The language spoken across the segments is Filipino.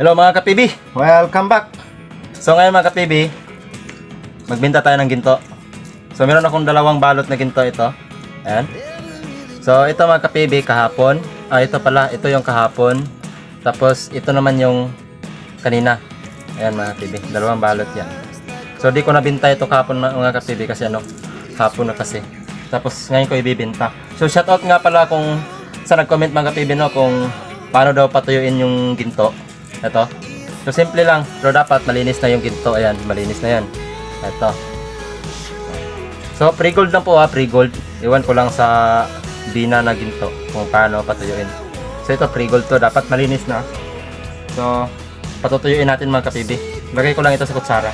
Hello mga kapibi, welcome back. So ngayon mga kapibi, magbenta tayo ng ginto. So meron akong dalawang balot na ginto ito. Ayan. So ito mga kapibi, kahapon. Ah, ito pala, ito yung kahapon. Tapos ito naman yung kanina. Ayan mga kapibi, dalawang balot yan. So di ko nabinta ito kahapon mga kapibi kasi ano, hapon na kasi. Tapos ngayon ko ibibenta. So shoutout nga pala kung sa nag-comment mga kapibi no kung paano daw patuyuin yung ginto. Ito. So simple lang, pero dapat malinis na yung ginto. Ayan, malinis na yan. Ito. So pre-gold lang po ha, pre-gold. Iwan ko lang sa bina na ginto kung paano patuyuin. So ito pre-gold to, dapat malinis na. So patutuyuin natin mga kapibi. Lagay ko lang ito sa kutsara.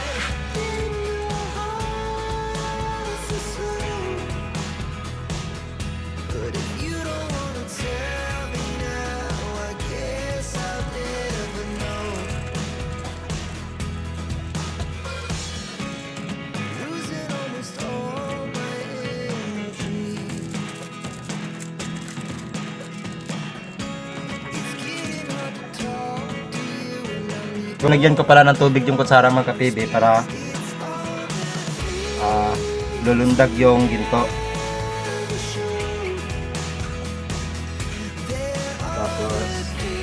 Lunagyan ko pala ng tubig yung kutsara mga kapibi para ah, lulundag yung ginto. Tapos,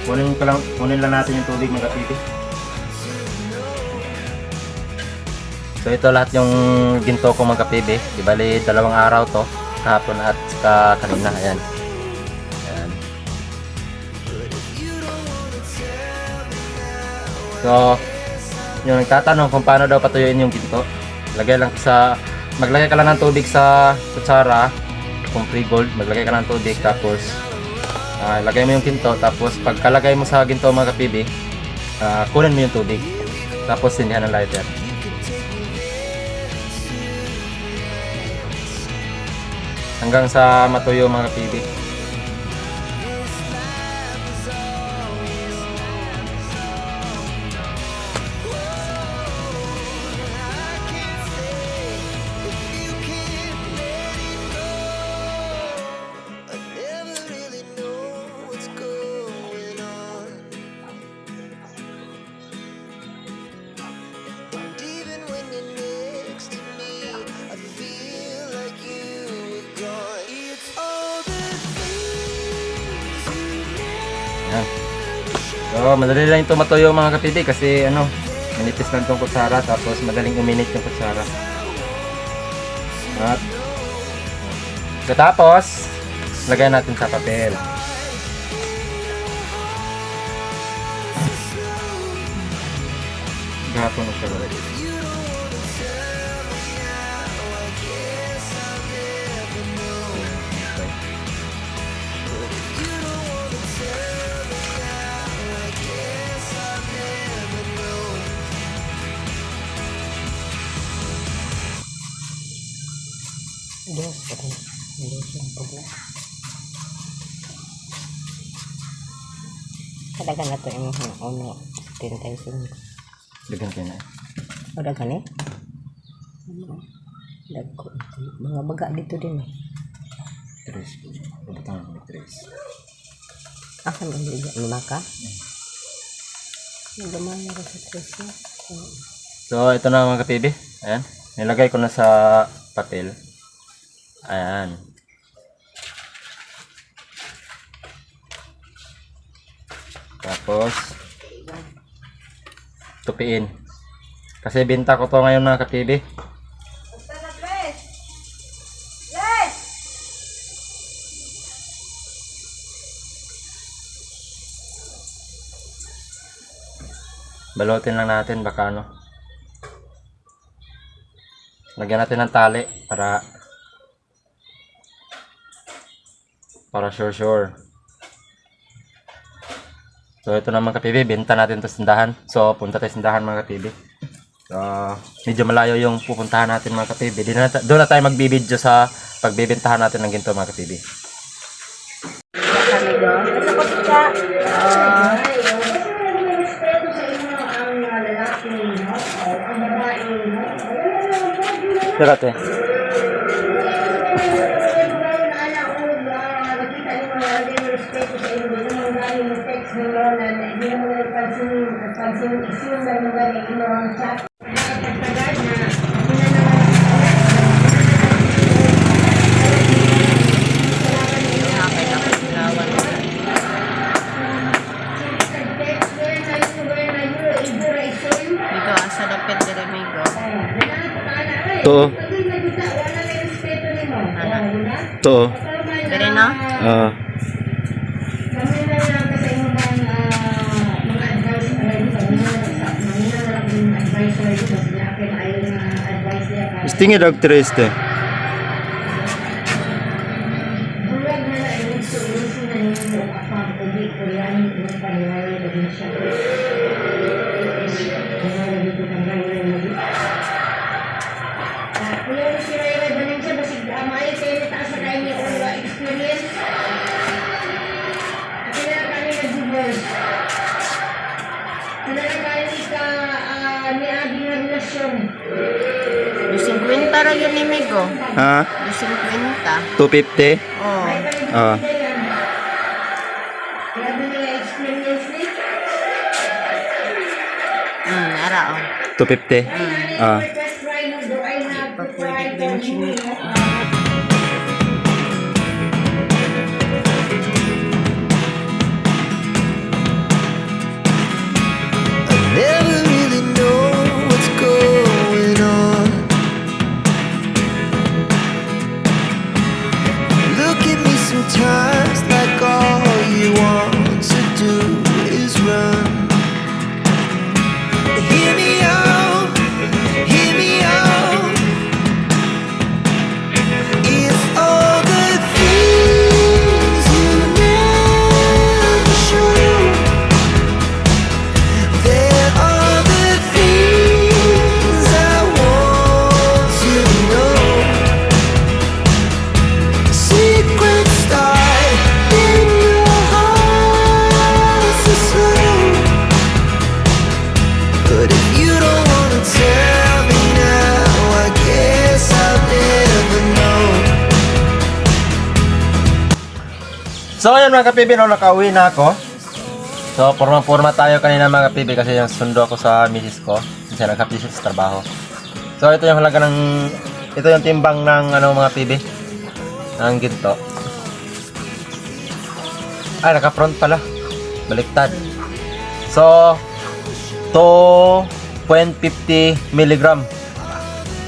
kunin, ko lang, kunin lang natin yung tubig mga kapibi. So ito lahat yung ginto ko mga kapibi. Di bali dalawang araw to. Kahapon at saka kanina. Ayan. So, yung nagtatanong kung paano daw patuyuin yung ginto. Lagay lang sa maglagay ka lang ng tubig sa kutsara kung free gold, maglagay ka ng tubig tapos ah, lagay mo yung ginto tapos pagkalagay mo sa ginto mga kapibi, ah, kunin mo yung tubig. Tapos sindihan ng lighter. Hanggang sa matuyo mga kapibi. Yan. So, madali lang ito matuyo mga kapibi kasi ano, manipis lang itong kutsara tapos madaling uminit yung kutsara. At katapos, lagay natin sa papel. Gahapon na siya ulit. Dos, pati. Dos yung pagla. Kadagan na to yung uno. Tintay sin. Lagyan ko na. O dagan eh. Dagko. Mga baga dito din eh. Tres. Pagkatang may tres. Akan ang liga. Lima ka? Nagaman na rin sa tres na. So, ito na mga kapibi. Ayan. Nilagay ko na sa papel. Ayan. Tapos, tupiin. Kasi binta ko to ngayon mga kapibi. Balutin lang natin baka ano. Lagyan natin ng tali para para sure sure. So ito naman kapibi, benta natin to sa tindahan. So punta tayo sa tindahan mga kapibi. So medyo malayo yung pupuntahan natin mga kapibi. Di na, doon na tayo magbibideo sa pagbibentahan natin ng ginto mga kapibi. Kami do. Ayaw na? Advice niya para Stingi dog triste. Bulag na Kaya kami ka ah, ni Adi nga relasyon. Dusing kwenta ra yun ni migo. Ha? Dusing kwenta. 250? Oh. Ah. Kaya nila experience ni. Hmm, ara oh. 250? Ah. Pa pwede time. So ayun mga kapibi, no, nakauwi na ako. So porma-porma tayo kanina mga kapibi kasi yung sundo ako sa misis ko. Kasi nag-happy siya sa trabaho. So ito yung halaga ng, ito yung timbang ng ano mga pibi. Ng ginto. Ay, naka-front pala. Baliktad. So, 2.50 milligram.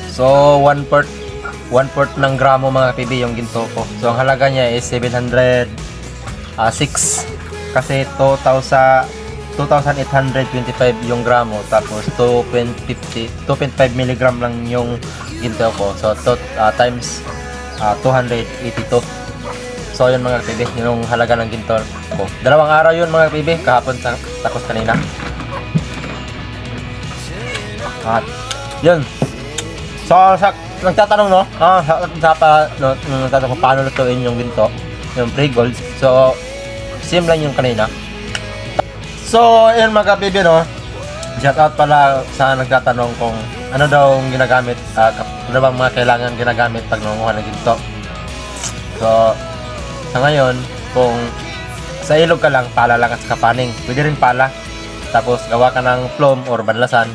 So, 1 part 1 fourth ng gramo mga kapibi yung ginto ko. So, ang halaga niya is 706 kasi 2,000 2,825 yung gramo tapos 2.50 2.5 milligram lang yung ginto ko. So, to, ah, times ah, 282. So, yun mga kapibi, yung halaga ng ginto ko. Dalawang araw yun mga kapibi, kahapon sa takos kanina. At, yun. So, sa, nagtatanong no, ah, sa, sa pa, no, nagtatanong kung paano lutuin yung ginto, yung pre-gold. So, same lang yung kanina. So, yun mga kabibi, no. Shout out pala sa nagtatanong kung ano daw ang ginagamit, kap- ano bang mga kailangan ginagamit pag nangunguha ng ginto. So, sa ngayon, kung sa ilog ka lang, pala lang at saka paning. Pwede rin pala. Tapos gawa ka ng plum or banlasan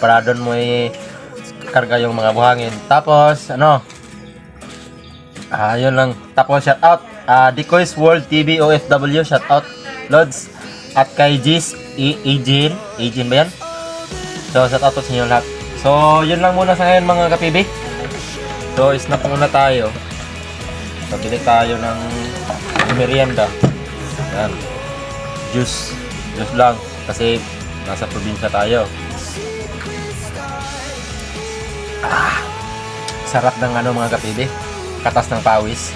para doon mo i karga yung mga buhangin. Tapos, ano, ah, yun lang. Tapos, shout out, ah, Decoys World TV OFW, shout out, Lods, at kay Gis, E- Ejin, Ejin ba yan? So, shout out sa inyo lahat. So, yun lang muna sa ngayon mga kapibi. So, snap muna tayo. Pabili tayo ng merienda. Yan. Juice. Juice lang. Kasi, nasa probinsya tayo. sarap ng ano mga kapibi katas ng pawis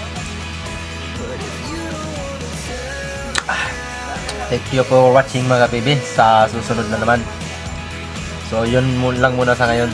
thank you for watching mga kapibi sa susunod na naman. So yun lang muna sa ngayon